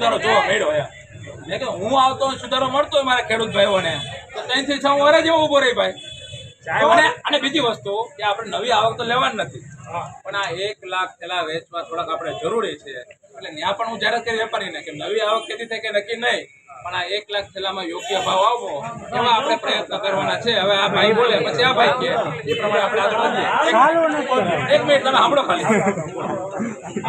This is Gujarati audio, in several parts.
સુધારો જોવા મળ્યો એમ મેં કે હું આવતો સુધારો મળતો હોય મારા ખેડૂત ભાઈઓને તો ત્યાંથી છ વરે જેવો ઊભો રહી ભાઈ. અને અને બીજી વસ્તુ કે આપણે નવી આવક તો લેવાની નથી. પણ આ એક લાખ થેલા વેચવા થોડાક આપણે જરૂરી છે. એટલે ત્યાં પણ હું જાહેરાત કરી વેપારીને કે નવી આવક કેટલી થાય કે નક્કી નહીં. પણ આ એક લાખ થેલામાં યોગ્ય ભાવ આવવો એવા આપણે પ્રયત્ન કરવાના છે. હવે આ ભાઈ બોલે પછી આ ભાઈ કે એ પ્રમાણે આપણે આગળ વધીએ. એક- મિનિટ તમે સાંભળો ખાલી.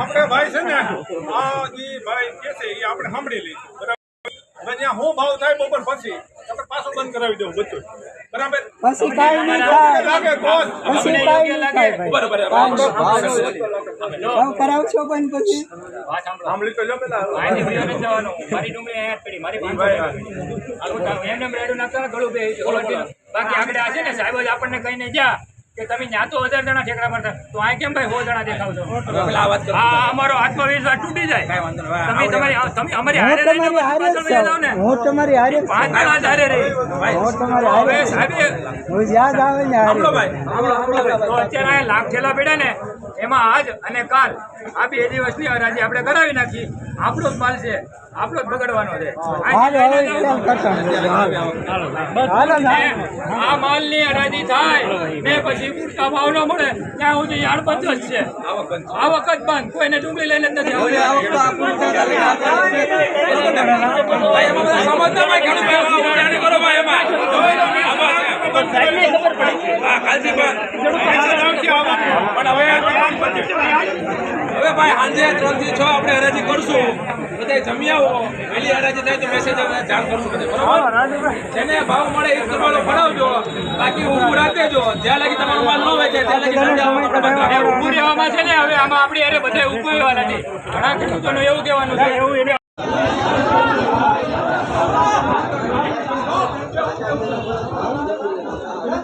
આપણે ભાઈ છે ને આ જે ભાઈ કે છે એ આપણે સાંભળી લઈશું. બરાબર? જ્યાં હું ભાવ થાય બપોર પછી આપણે પાછું બંધ કરાવી દઉં બધું. બરાબર? પછી કાંઈ નહીં થાય. લાગે તો પછી કાંઈ નહીં થાય ભાઈ. બરોબર. ભાવ કરાવશો પણ પછી? સાંભળી તો જો પેલા. મારી વિડિયો નથી જવાનો. મારી ડુંગળી અહીંયા પડી. મારી પાંચસો આલો એમને એમ રેડું નાખતા ગળું બે બાકી આગળ આ છે ને સાહેબ જ આપણને કહીને જા કે તમે ત્યાં તો હજાર જણા ઠેકડા મારતા. તો આ કેમ ભાઈ સો જણા દેખાવ છો? પેલા વાત કરો. આ અમારો આત્મવિશ્વાસ તૂટી જાય. કાંઈ વાંધો નહીં. તમે તમારી તમે અમારી હું હારે તમારી હારે પાછળ જ વહી જાઓ છું. ને. હું તમારી હારે પાંચ જણા હારે રહી. હું તમારી હારે. સાહેબે હું યાદ આવે ને હારે. તો અત્યારે લાખ ઠેલા પડ્યા ને એમાં આજ અને કાલ આ બે દિવસની હરાજી આપણે કરાવી નાખી. આપણો જ માલ છે. આપણો જ બગડવાનો છે. આ માલની હરાજી થાય. ને પછી પૂરતા ભાવ ન મળે. ત્યાં સુધી યાર્ડ બંધ જ છે. આવક આ વખત બંધ. કોઈને ડુંગળી લઈને જ નથી સમજતા હવે હવે ભાઈ છ આપણે હરાજી કરશું બધા જમી આવો વહેલી હરાજી થાય તો મેસેજ જાણ કરશું બધે જેને ભાવ મળે એ તમારો ભરાવજો બાકી ઊભું રાખી દેજો જ્યાં લાગી તમારો માલ રાખજો. છે એવું કહેવાનું છે